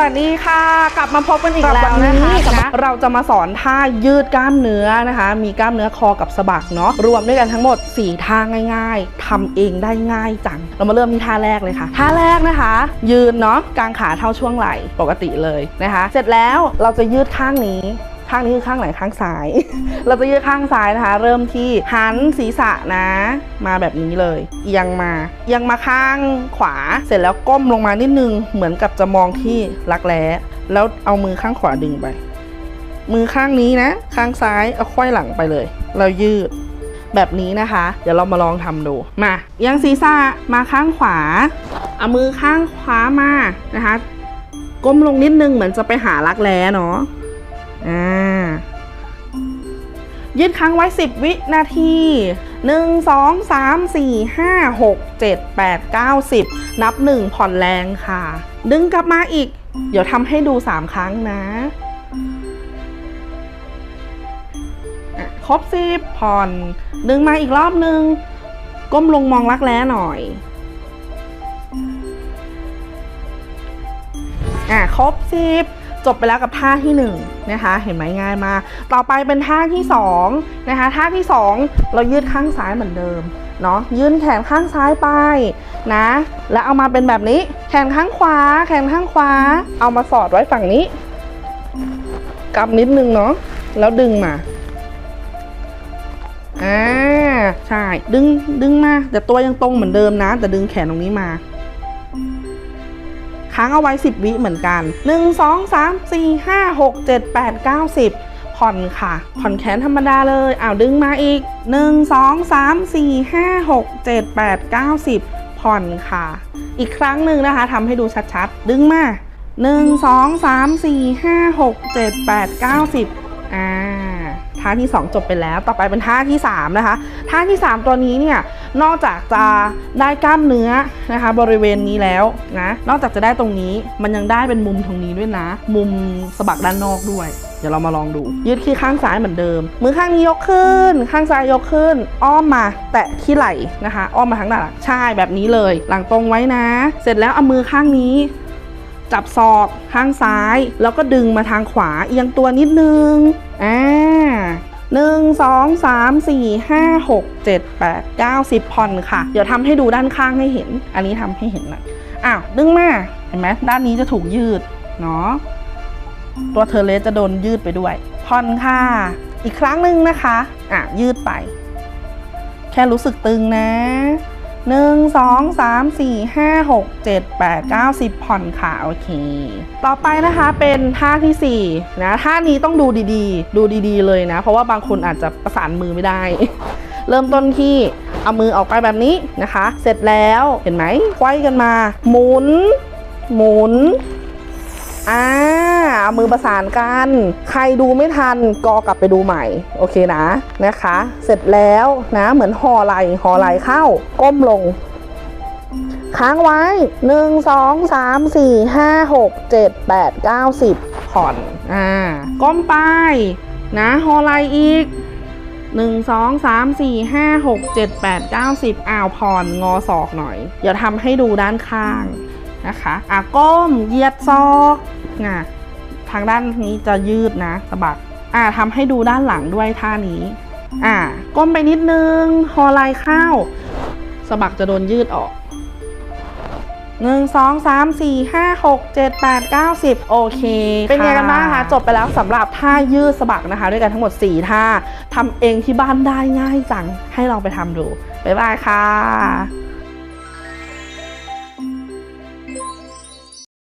วัสดีค่ะ กลับมาพบกันอีกแล้วนะคะนะเราจะมาสอนท่ายืดกล้ามเนื้อนะคะ มีกล้ามเนื้อคอกับสะบักเนาะรวมด้วยกันทั้งหมด 4ท่าง่าย ๆทำเองได้ง่ายจัง เรามาเริ่มที่ท่าแรกเลยค่ะท่าแรกนะคะ ยืนเนาะกางขาเท่าช่วงไหล่ปกติเลยนะคะ เสร็จแล้วเราจะยืดข้างนี้ ข้างนี้คือข้างไหนข้างซ้าย เราจะยืดข้างซ้ายนะคะ เริ่มที่หันศีรษะนะ มาแบบนี้เลยเอียงมาเอียงมาข้างขวา เสร็จแล้วก้มลงมานิดนึง เหมือนกับจะมองที่รักแร้แล้วเอามือข้างขวาดึงไป มือข้างนี้นะ ข้างซ้ายเอาค่อยหลังไปเลย เรายืดแบบนี้นะคะ เดี๋ยวเรามาลองทำดู มาเอียงศีรษะมาข้างขวา เอามือข้างขวามานะคะ ก้มลงนิดนึงเหมือนจะไปหารักแร้เนาะ อ่ายืดค้างไว้ 10 วินาที 1 2 3 4 5 6 7 8 9 10 นับ 1 ผ่อนแรงค่ะ ดึงกลับมาอีก เดี๋ยวทำให้ดู 3 ครั้งนะะครบ 10 ผ่อน ดึงมาอีกรอบนึง ก้มลงมองรักแร้หน่อยอะครบ 10 จบไปแล้วกับท่าที่1นะคะเห็นไหมง่ายมากต่อไปเป็นท่าที่2นะคะท่าที่ 2 เรายืดข้างซ้ายเหมือนเดิมเนาะยืนแขนข้างซ้ายไปนะแล้วเอามาเป็นแบบนี้แขนข้างขวา แขนข้างขวา เอามาสอดไว้ฝั่งนี้กำนิดนึงเนาะแล้วดึงมาอ่าใช่ดึงดึงมาแต่ตัวยังตรงเหมือนเดิมนะ แต่ดึงแขนตรงนี้มา ค้างเอาไว้ 10 วิเหมือนกัน 1 2 3 4 5 6 7 8 9 10 ผ่อนค่ะ ผ่อนแขนธรรมดาเลยอ้าวดึงมาอีก 1 2 3 4 5 6 7 8 9 10 ผ่อนค่ะ อีกครั้งหนึ่งนะคะทำให้ดูชัดๆ ดึงมา 1 2 3 4 5 6 7 8 9 10อ่าท่าที่ 2 จบไปแล้ว ต่อไปเป็นท่าที่ 3 นะคะ ท่าที่ 3 ตัวนี้เนี่ย นอกจากจะได้กล้ามเนื้อนะคะ บริเวณนี้แล้วนะนอกจากจะได้ตรงนี้มันยังได้เป็นมุมตรงนี้ด้วยนะ มุมสะบักด้านนอกด้วย เดี๋ยวเรามาลองดู ยืดที่ข้างซ้ายเหมือนเดิม มือข้างนี้ยกขึ้น ข้างซ้ายยกขึ้น อ้อมมา แตะที่ไหล่นะคะ อ้อมมาทางด้านหลังใช่แบบนี้เลย หลังตรงไว้นะ เสร็จแล้วเอามือข้างนี้จับศอกข้างซ้าย แล้วก็ดึงมาทางขวาเอียงตัวนิดนึงอ่า หนึ่งสองสามสี่ห้าหกเจ็ดแปดเก้าสิบผ่อนค่ะ เดี๋ยวทำให้ดูด้านข้างให้เห็น อันนี้ทำให้เห็นนะอ้าวดึงมา เห็นไหมด้านนี้จะถูกยืด เนาะ ตัวเทเลสจะโดนยืดไปด้วย ผ่อนค่ะ อีกครั้งหนึ่งนะคะ อะยืดไป แค่รู้สึกตึงนะ หนึ่งสองสามสี่ห้าหกเจ็ดแปดเก้าสิบผ่อนค่ะโอเค ต่อไปนะคะเป็นท่าที่สี่นะท่านี้ต้องดูดีๆ ดูดีๆเลยนะ เพราะว่าบางคนอาจจะประสานมือไม่ได้ เริ่มต้นที่เอามือออกไปแบบนี้นะคะ เสร็จแล้วเห็นไหมควยกันมา หมุน หมุน อ่ามือประสานกัน ใครดูไม่ทันก็กลับไปดูใหม่ โอเคนะนะคะ เสร็จแล้วนะเหมือนห่อไหลห่อไหลเข้า ก้มลง ค้างไว้ 1 2 3 4 5 6 7 8 9 10ผ่อนอ่าก้มไป นะห่อไหลอีก1 2 3 4 5 6 7 8 9 10อ้าวผ่อนงอศอกหน่อย เดี๋ยวทำให้ดูด้านข้างนะคะอะก้มเหยียดซอก อะทางด้านนี้จะยืดนะสะบักอะทำให้ดูด้านหลังด้วยท่านี้ อะก้มไปนิดนึงคอไหลเข้าสะบักจะโดนยืดออกหนึ่งสองสามสี่ห้าหกเจ็ดแปดเก้าสิบโอเค เป็นไงกันบ้างคะ จบไปแล้วสำหรับท่ายืดสะบักนะคะ ด้วยกันทั้งหมด 4 ท่าทำเองที่บ้านได้ง่ายจัง ให้ลองไปทำดู บ๊ายบายค่ะ